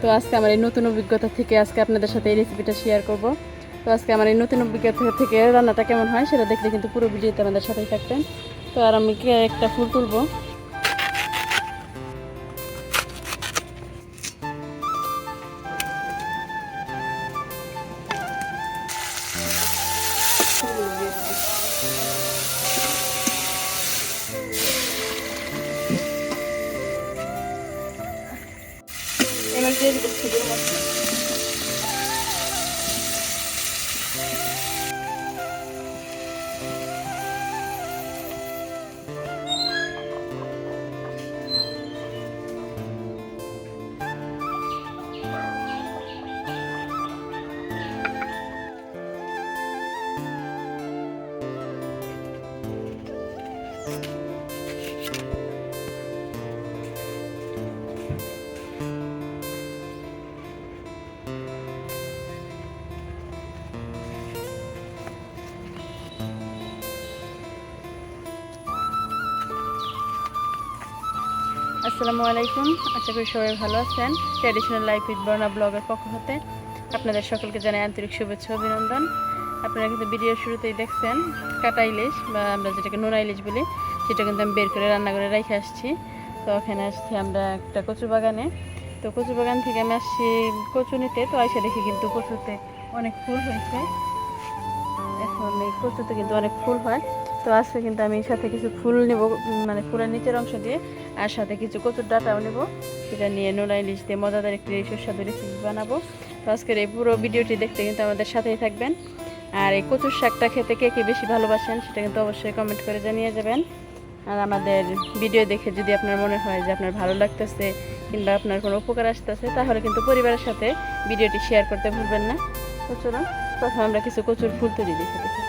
তো আজকে আমার এই নতুন অভিজ্ঞতা থেকে আজকে আপনাদের সাথে এই রেসিপিটা শেয়ার করব। তো আজকে আমার এই নতুন অভিজ্ঞতা থেকে রান্নাটা কেমন হয় সেটা দেখলে কিন্তু পুরো ভিডিওতে আমাদের সাথেই থাকতেন তো আর আমি একটা ফুল তুলবো। দিবো খেজুর মশলা আসসালামু আলাইকুম। আশা করি সবাই ভালো আছেন। ট্র্যাডিশনাল লাইফ উইথ বর্ণা ব্লগের পক্ষ হতে আপনাদের সকলকে জানাই আন্তরিক শুভেচ্ছা অভিনন্দন। আপনারা কিন্তু ভিডিওর শুরুতেই দেখছেন কাটা ইলিশ বা আমরা যেটাকে নোনা ইলিশ বলি, সেটা কিন্তু আমি বের করে রান্না করে রেখে আসছি। তো ওখানে আসছি আমরা একটা কচু বাগানে। তো কচু বাগান থেকে আমি আসছি কচু নিতে। তো আইসা দেখি কিন্তু কচুতে অনেক ফুল হয়েছে। এখন এই কচুতে কিন্তু অনেক ফুল হয়। তো আজকে কিন্তু আমি সাথে কিছু ফুল নেব মানে ফুলের নিচের অংশ দিয়ে, আর সাথে কিছু কচুর ডাটাও নেব। সেটা নিয়ে নোনা ইলিশ দিয়ে মজাদার একটি সুস্বাদু রেসিপি বানাবো। তো আজকের এই পুরো ভিডিওটি দেখতে কিন্তু আমাদের সাথেই থাকবেন। আর এই কচুর শাকটা খেতে কে কে বেশি ভালোবাসেন, সেটা কিন্তু অবশ্যই কমেন্ট করে জানিয়ে যাবেন। আর আমাদের ভিডিও দেখে যদি আপনার মনে হয় যে আপনার ভালো লাগতেছে কিংবা আপনার কোনো উপকার আসতেছে, তাহলে কিন্তু পরিবারের সাথে ভিডিওটি শেয়ার করতে ভুলবেন না। তো চলুন, প্রথমে আমরা কিছু কচুর ফুল তুলি দেখে দেখি।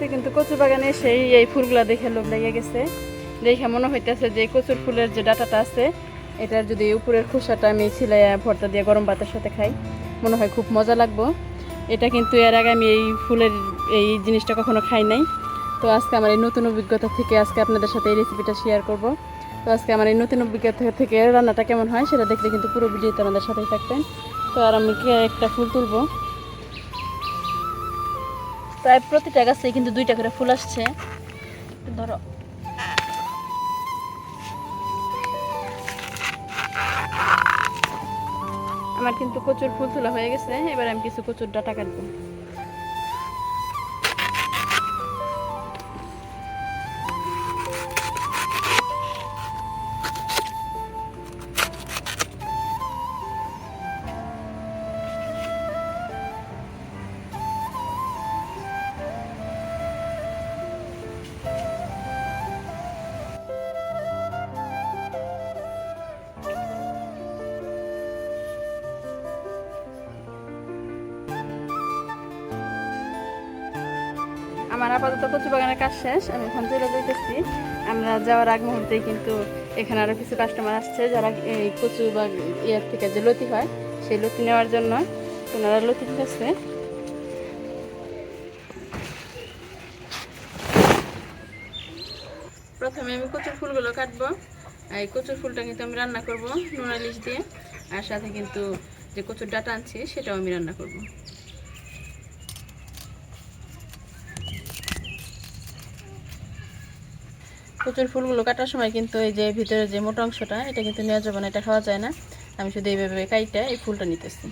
আজকে কিন্তু কচু বাগানে সেই এই ফুলগুলা দেখে লোভ লেগে গেছে। দেখে মনে হইতেছে যে কচুর ফুলের যে ডাটাটা আছে, এটার যদি উপরের খোসাটা আমি ছিলাই ভর্তা দিয়ে গরম ভাতের সাথে খাই, মনে হয় খুব মজা লাগবো। এটা কিন্তু এর আগে আমি এই ফুলের এই জিনিসটা কখনো খাই নাই। তো আজকে আমার এই নতুন অভিজ্ঞতা থেকে আজকে আপনাদের সাথে এই রেসিপিটা শেয়ার করব। তো আজকে আমার এই নতুন অভিজ্ঞতা থেকে রান্নাটা কেমন হয়, সেটা দেখলে কিন্তু পুরো ভিডিওতে আমাদের সাথেই থাকতেন তো আর আমি একটা ফুল তুলবো। প্রায় প্রতিটা গাছে কিন্তু দুইটা করে ফুল আসছে। ধরো। আমার কিন্তু কচুর ফুল তোলা হয়ে গেছে। এবার আমি কিছু কচুর ডাটা কাটবো। আমার আপাতত কচু বাগানের কাজ শেষ, আমি এখন চলে যাইতেছি। আমরা যাওয়ার আগ মুহূর্তেই কিন্তু এখানে আরও কিছু কাস্টমার আসছে, যারা এই কচু বা ইয়ার থেকে যে লতি হয়, সেই লতি নেওয়ার জন্য ওনারা লতি খাচ্ছে প্রথমে আমি কচুর ফুলগুলো কাটবো। এই কচুর ফুলটা কিন্তু আমি রান্না করব, নুন ইলিশ দিয়ে। আর সাথে কিন্তু যে কচুর ডাটা আনছি, সেটাও আমি রান্না করব। কচুর ফুলগুলো কাটার সময় কিন্তু এই যে ভিতরে যে মোটা অংশটা এটা কিন্তু নেওয়া যাবে না এটা খাওয়া যায় না। আমি শুধু এইভাবে কাইটা এই ফুলটা নিতেছি।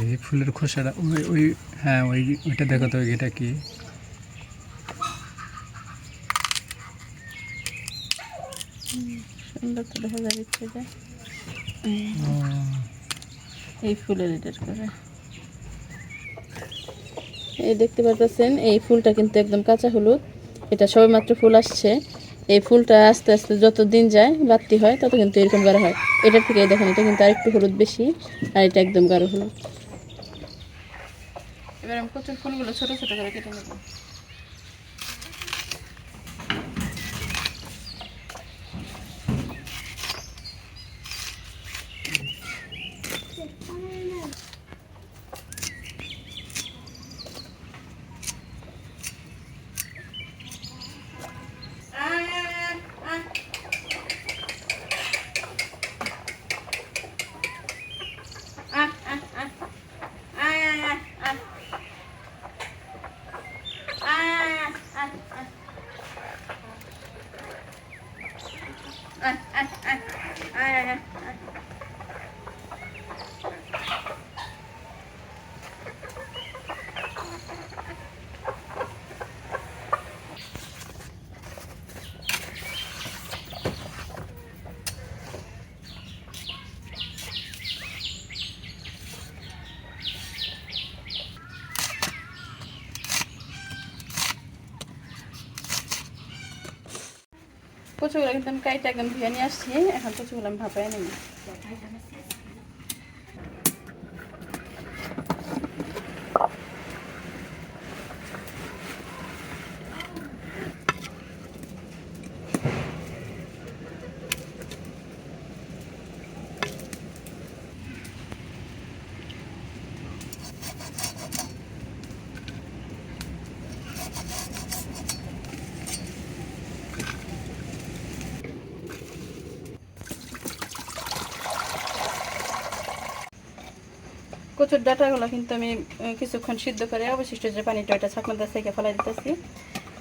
এই ফুলের খোসাটা ওই ওই হ্যাঁ ওই ওইটা দেখো তো এটা কি? সুন্দর তো দেখা যাচ্ছে যে। ও, এই ফুলের এটার করে। এই দেখতে পাচ্ছেন এই ফুলটা কিন্তু একদম কাঁচা হলুদ। এটা সবেমাত্র ফুল আসছে। এই ফুলটা আস্তে আস্তে যত দিন যায়, বাড়তি হয়, তত কিন্তু এরকম গাঢ় হয়। এটার থেকে দেখেন, এটা কিন্তু আরেকটু হলুদ বেশি, আর এটা একদম গাঢ় হলুদ। এবার আমি কচুর ফুলগুলো ছোট ছোট করে কেটে নেব। है কচুগুলো কিন্তু আমি কাইটা একদম ধুয়ে নিয়ে আসছি। এখন কচুগুলো আমি ভাপাই নেব কচুর ডাটাগুলো কিন্তু আমি কিছুক্ষণ সিদ্ধ করে অবশিষ্ট যে পানিটা ওটা ছাকনাতে থেকে ফেলাই দিতেছি।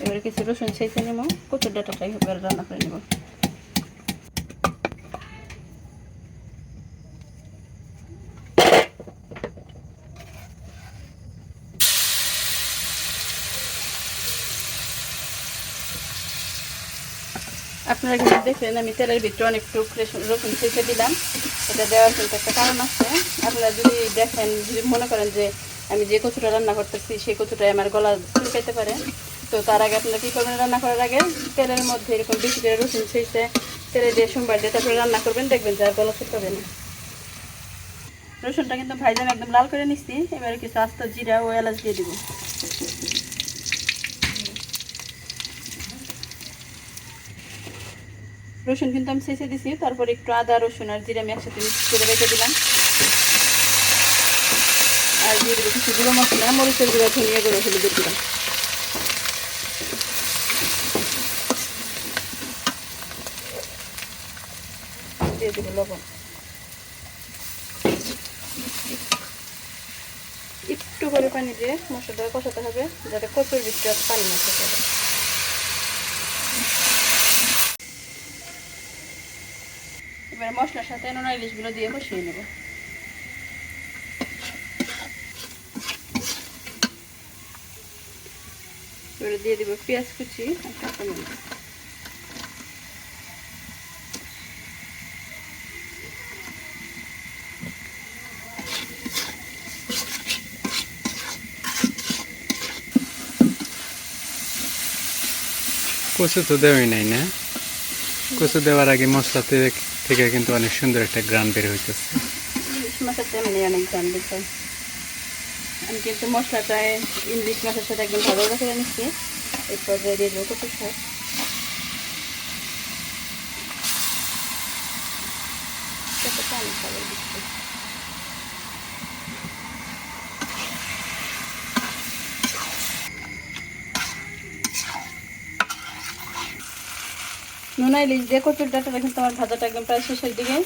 এবারে কিছু রসুন ছেঁচে নেব কচুর ডাটাটাই এবারে রান্না করে নেব। আপনারা কিন্তু দেখলেন আমি তেলের ভিতরে অনেক টুক রসুন ছেঁচে দিলাম। এটা দেওয়ার কিন্তু একটা কারণ আছে। আপনারা যদি দেখেন, যদি মনে করেন যে আমি যে কচুটা রান্না করতেছি, সেই কচুটাই আমার গলা চুলকাইতে পারে। তো তার আগে আপনারা কী করবেন রান্না করার আগে? তেলের মধ্যে এরকম বেশি করে রসুন ছেঁচে তেলে দিয়ে সোমবার দিয়ে তারপরে রান্না করবেন, দেখবেন যে আর গলা চুলকাবে না। রসুনটা কিন্তু ভাইজান একদম লাল করে নিচ্ছি। এবারে কিছু আস্ত জিরা ও এলাচ দিয়ে দিব। রসুন কিন্তু আমি ছেঁচে দিছি, তারপর একটু আদা, রসুন আর জিরা আমি একসাথে মিক্স করে রেখে দিলাম। আর দিয়ে কিছু গুঁড়ো মশলা, মরিচের গুঁড়ো, ধনিয়া গুঁড়ো, হলুদের দিলাম দিয়ে দেবো লবণ। একটু করে পানি দিয়ে মশলাটা কষাতে হবে, যাতে কচুর ভিতরে পানি না থাকে। এবার মশলার সাথে নোনা ইলিশগুলো দিয়ে কষিয়ে নেব। এবারে দিয়ে দিব পেঁয়াজ কুচি কচু তো দেওয়াই নাই না? কচু দেওয়ার আগে মশলা থেকে কিন্তু অনেক সুন্দর একটা গ্রাম বের হইতেছে। ইলিশ মাছের তেমনি অনেক কিন্তু সাথে একদম ভালো করে নিচ্ছি। এরপর দিয়ে দেবো কত খাবার দিচ্ছি নুনা ইলিশ দিয়ে কচুর ডাটাটা কিন্তু আমার ভাজাটা একদম প্রায় শেষের দিকে।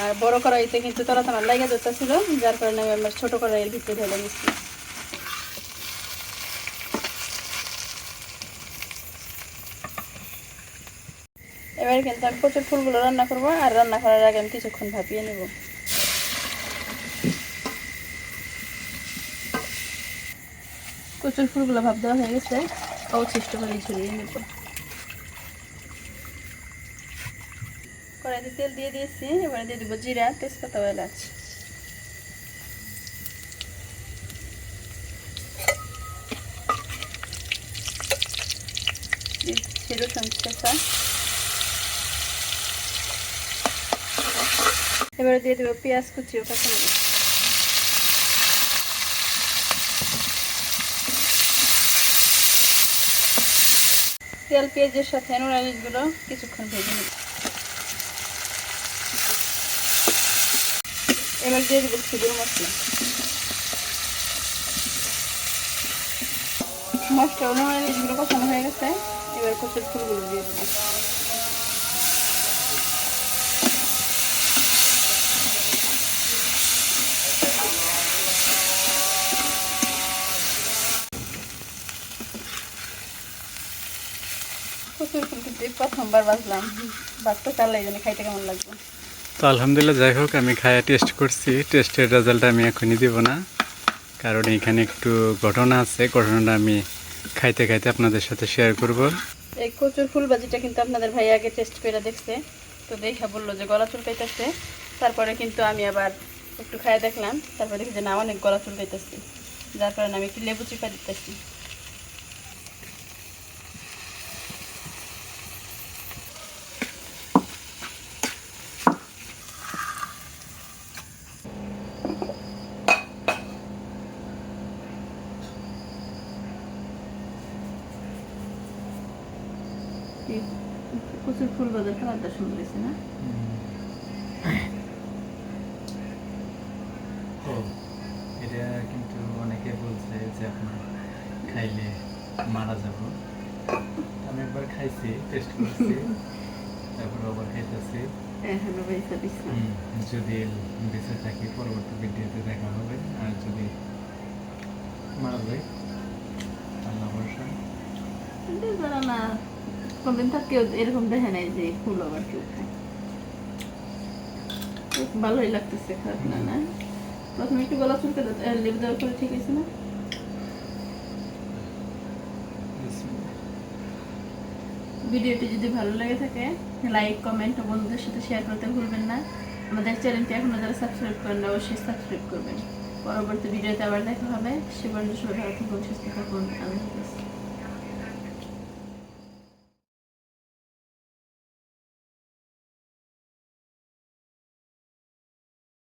আর বড় কড়াইতে কিন্তু তলা তোমার লাগে যেতেছিল যার কারণে আমি আমার ছোটো কড়াইয়ের ভিতরে ঢেলে নিচ্ছি। এবারে কিন্তু আমি কচুর ফুলগুলো রান্না করব, আর রান্না করার আগে আমি কিছুক্ষণ ভাপিয়ে নেব। কচুর ফুলগুলো ভাব দেওয়া হয়ে গেছে, অবশিষ্ট করে ঝরিয়ে নেব। কড়াইতে তেল দিয়ে দিয়েছি, এবারে দিয়ে দেবো জিরা, তেজপাতা এলাচ। এবারে দিয়ে দেবো পেঁয়াজ কুচি ওটা তেল পেঁয়াজের সাথে নোড়ালিশগুলো কিছুক্ষণ ভেজে নেব এবার দিয়ে দেবো খেজুর মশলা। মশলা নুরানিগুলো কষানো হয়ে গেছে। এবার কচুর ফুলগুলো দিয়ে দেবো। কচুর ফুল কিন্তু প্রথমবার বাজলাম। বাজতে চালাই জানি খাইতে কেমন লাগবে? তো আলহামদুলিল্লাহ, যাই হোক, আমি খায়া টেস্ট করছি। টেস্টের রেজাল্ট আমি এখনই দিব না। কারণ এখানে একটু ঘটনা আছে, ঘটনাটা আমি খাইতে খাইতে আপনাদের সাথে শেয়ার করব। এই কচুর ফুল ভাজিটা কিন্তু আপনাদের ভাই আগে টেস্ট করে দেখছে। তো দেখা বলল যে গলা চুল চুলকাইতেছে। তারপরে কিন্তু আমি আবার একটু খাই দেখলাম। তারপরে দেখি যে না, অনেক গলা চুল চুলকাইতেছে। যার কারণে আমি একটু লেবু চিপা দিতেছি। কচুর ফুল ভাজার কালারটা সুন্দর হয়েছে না? এটা কিন্তু অনেকে বলছে যে আপনার খাইলে মারা যাব। আমি একবার খাইছি টেস্ট করছি তারপর আবার খাইতেছি। বেঁচে দিচ্ছে যদি বেঁচে থাকি পরবর্তী ভিডিওতে দেখা হবে। আর যদি মারা যায় আল্লাহ ভরসা। না কোনদিন তার কেউ এরকম দেখে নাই যে ফুল আবার কেউ খায়। ভালোই লাগতেছে খারাপ না না? প্রথমে একটু গলা চুলকে দেওয়ার ঠিক আছে না? ভিডিওটি যদি ভালো লেগে থাকে, লাইক, কমেন্ট ও বন্ধুদের সাথে শেয়ার করতে ভুলবেন না। আমাদের চ্যানেলটি এখনও যারা সাবস্ক্রাইব করেন না, অবশ্যই সাবস্ক্রাইব করবেন। পরবর্তী ভিডিওতে আবার দেখা হবে। সে পর্যন্ত সবাই ভালো থাকুন, সুস্থ থাকুন। আল্লাহ হাফেজ।